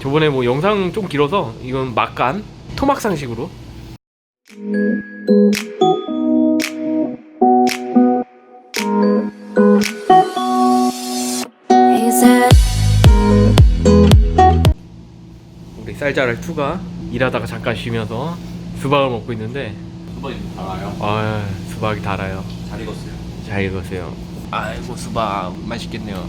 저번에 뭐 영상 좀 길어서 이건 막간 토막 상식으로. He said, 우리 쌀자랄 투가 일하다가 잠깐 쉬면서 수박을 먹고 있는데. 수박이 달아요. 아 수박이 달아요. 잘 익었어요. 잘 익었어요. 아이고 수박. 맛있겠네요.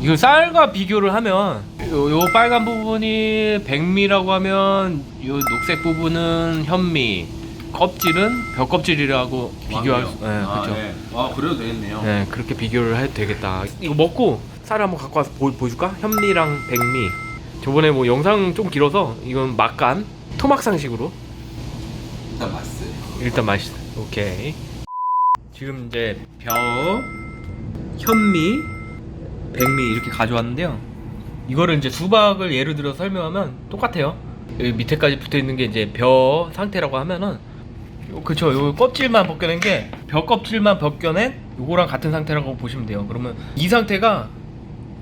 이거 쌀과 비교를 하면 요, 요 빨간 부분이 백미라고 하면 요 녹색 부분은 현미 껍질은 벼껍질이라고 비교할 수 네, 아, 그렇죠 네. 아 그래도 되겠네요. 네 그렇게 비교를 해도 되겠다 이거 먹고 쌀을 한번 갖고 와서 보, 보여줄까? 현미랑 백미 저번에 뭐 영상 좀 길어서 이건 막간 토막상식으로 일단 맛있어요. 일단 맛있어. 오케이. 지금 이제 벼, 현미, 백미 이렇게 가져왔는데요. 이거를 이제 수박을 예를 들어 설명하면 똑같아요. 여기 밑에까지 붙어 있는 게 이제 벼 상태라고 하면은 요, 그쵸. 요 껍질만 벗겨낸 게 벼 껍질만 벗겨낸 요거랑 같은 상태라고 보시면 돼요. 그러면 이 상태가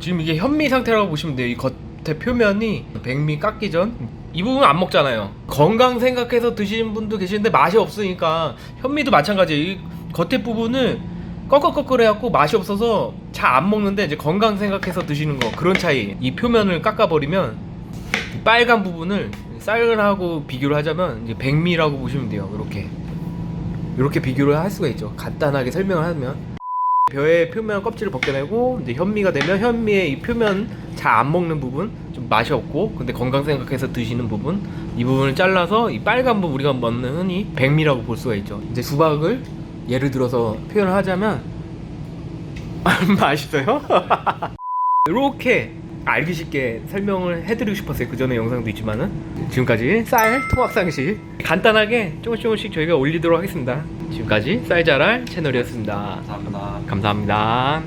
지금 이게 현미 상태라고 보시면 돼요. 이 겉에 표면이 백미 깎기 전 이 부분 안 먹잖아요. 건강 생각해서 드시는 분도 계시는데 맛이 없으니까 현미도 마찬가지예요. 이 겉에 부분을 꺼끌꺼끌해갖고 맛이 없어서 잘 안 먹는데 이제 건강 생각해서 드시는 거 그런 차이. 이 표면을 깎아버리면 이 빨간 부분을 쌀하고 비교를 하자면 이제 백미라고 보시면 돼요. 이렇게 이렇게 비교를 할 수가 있죠. 간단하게 설명을 하면. 벼의 표면 껍질을 벗겨내고 이제 현미가 되면 현미의 이 표면 잘 안 먹는 부분 좀 맛이 없고 근데 건강 생각해서 드시는 부분 이 부분을 잘라서 이 빨간 부분 우리가 먹는 흔히 백미라고 볼 수가 있죠 이제 수박을 예를 들어서 표현을 하자면 맛있어요? 이렇게 알기 쉽게 설명을 해드리고 싶었어요 그 전에 영상도 있지만은 지금까지 쌀 통학상식 간단하게 조금씩 조금씩 저희가 올리도록 하겠습니다 지금까지 쌀자랄 채널이었습니다 감사합니다. 감사합니다.